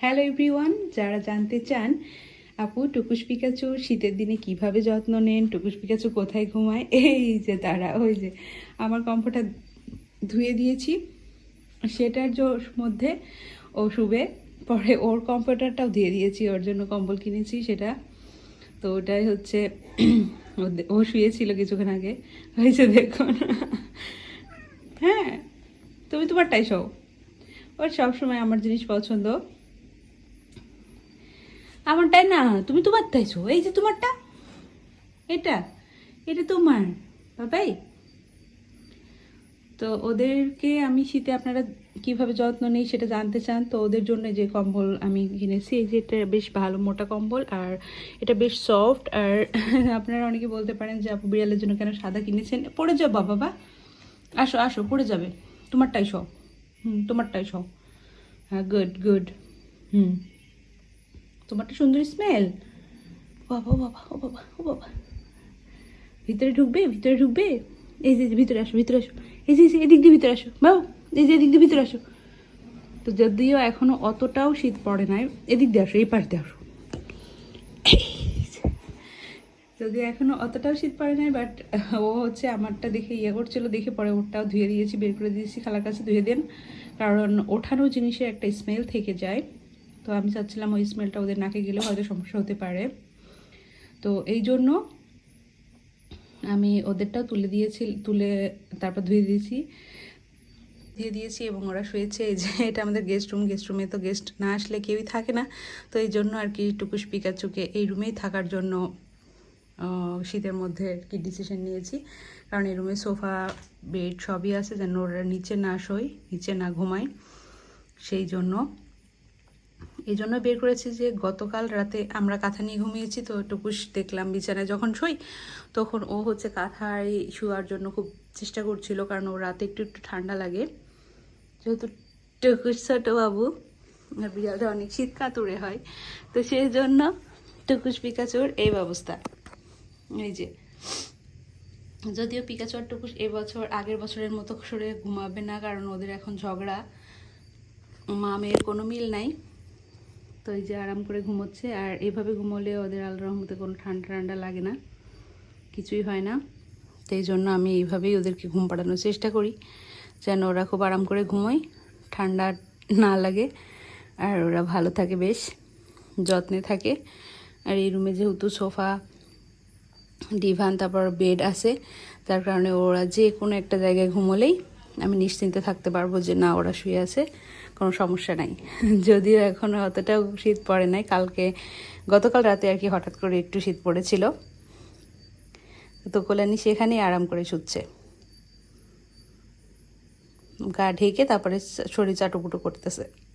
Hello everyone যারা জানতে চান, আপু টুকুস পিকাচু শীতের দিনে কীভাবে যত্ন নেন টুকুস পিকাচু কোথায় ঘুমায়, এই যে তারা, ওই যে আমার কম্ফোর্টার ধুয়ে দিয়েছি। সেটার মধ্যে ও শুবে পরে ওর কম্ফোর্টারটাও দিয়ে দিয়েছি, ওর জন্য কম্বল কিনেছি সেটা। তো ওটাই হচ্ছে, ও শুয়েছিল কিছুক্ষণ আগে হয়েছে দেখুন। হ্যাঁ তুমি তোমারটাই শো ওর সবসময় আমার জিনিস পছন্দ। আমারটাই না, তুমি তোমার তাইছো এই যে তোমারটা, এটা এটা তোমার, বাবাই। তো ওদেরকে আমি শীতে আপনারা কীভাবে যত্ন নেই সেটা জানতে চান, তো ওদের জন্য যে কম্বল আমি কিনেছি, এই যে এটা বেশ ভালো, মোটা কম্বল, আর এটা বেশ সফট, আর আপনারা অনেকে বলতে পারেন যে, আপু, বিড়ালের জন্য কেন সাদা কিনেছেন? পড়ে যাও, বাবা আসো আসো, পড়ে যাবে। তোমারটাই সব হুম, তোমারটাই সব। হ্যাঁ গুড গুড হুম। তোমারটা সুন্দর স্মেল বাবা বাবা, ও বাবা ও বাবা। ভিতরে ঢুকবে ভিতরে ঢুকবে? এই যে ভিতরে আসো ভিতরে আসো। এই যে, এদিক দিয়ে ভিতরে আসো। বাবু, এই যে, এদিক দিয়ে ভিতরে আসো। তো যদিও এখনও অতটাও শীত পড়ে নাই, এদিক দিয়ে আসো, এই পাশ দিয়ে আসো। যদিও এখনও অতটাও শীত পড়ে নাই বাট ও হচ্ছে আমারটা দেখে ইয়ে করছিল, দেখে পরে ওরটাও ধুয়ে দিয়েছি, বের করে দিয়েছি, খালার কাছে ধুয়ে দেন। কারণ ওঠানো জিনিসের একটা স্মেল থেকে যায়। তো আমি চাচ্ছিলাম ওই স্মেলটা ওদের নাকে গেলে হয়তো সমস্যা হতে পারে। তো এই জন্য আমি ওদেরটাও তুলে দিয়েছি, তুলে তারপর ধুয়ে দিয়েছি। দিয়ে দিয়েছি এবং ওরা শুয়েছে। এই যে এটা আমাদের গেস্ট রুম গেস্ট রুমে তো গেস্ট না আসলে কেউই থাকে না। তো এই জন্য আর কি টুকুস পিকাচুকে এই রুমেই থাকার জন্য শীতের মধ্যে আর কি ডিসিশন নিয়েছি। কারণ এই রুমে সোফা বেড সবই আছে, যেন ওরা নিচে না শোয়, নিচে না ঘুমায়। সেই জন্য। এই জন্য বের করেছি যে গতকাল রাতে আমরা কাঁথা নিয়ে ঘুমিয়েছি, তো টুকুস দেখলাম বিছানায় যখন শুই তখন ও হচ্ছে কাঁথায় শোয়ার জন্য খুব চেষ্টা করছিল, কারণ ও রাতে একটু একটু ঠান্ডা লাগে। যেহেতু টুকুস ছোট বাবু, আর বিড়ালটা অনেক শীত হয়, তো সেই জন্য টুকুস, পিকাচুর এই ব্যবস্থা। এই যে, যদিও পিকাচু আর টুকুস এবছর আগের বছরের মতো সরে ঘুমাবে না, কারণ ওদের এখন ঝগড়া। মা মেয়ের কোনো মিল নাই। তো এই যে আরাম করে ঘুমোচ্ছে, আর এভাবে ঘুমোলে ওদের আল্লাহ রহমতে কোনো ঠান্ডা ঠান্ডা লাগে না। কিছুই হয় না। তো এই জন্য আমি এইভাবেই ওদেরকে ঘুম পাড়ানোর চেষ্টা করি, যেন ওরা খুব আরাম করে ঘুমোয়, ঠান্ডা না লাগে, আর ওরা ভালো থাকে বেশ, যত্নে থাকে। আর এই রুমে যেহেতু সোফা ডিভান, তারপর বেড আছে। তার কারণে ওরা যে কোনো একটা জায়গায় ঘুমোলেই আমি নিশ্চিন্তে থাকতে পারব যে না, ওরা শুয়ে আছে, কোনো সমস্যা নাই। যদিও এখনও অতটাও শীত পড়ে নাই, কালকে, গতকাল রাতে আর কি হঠাৎ করে একটু শীত পড়েছিল। তো কোলানি সেখানেই আরাম করে শুচ্ছে। গা ঢেকে তারপরে শরীর চাটুপুটু করতেছে।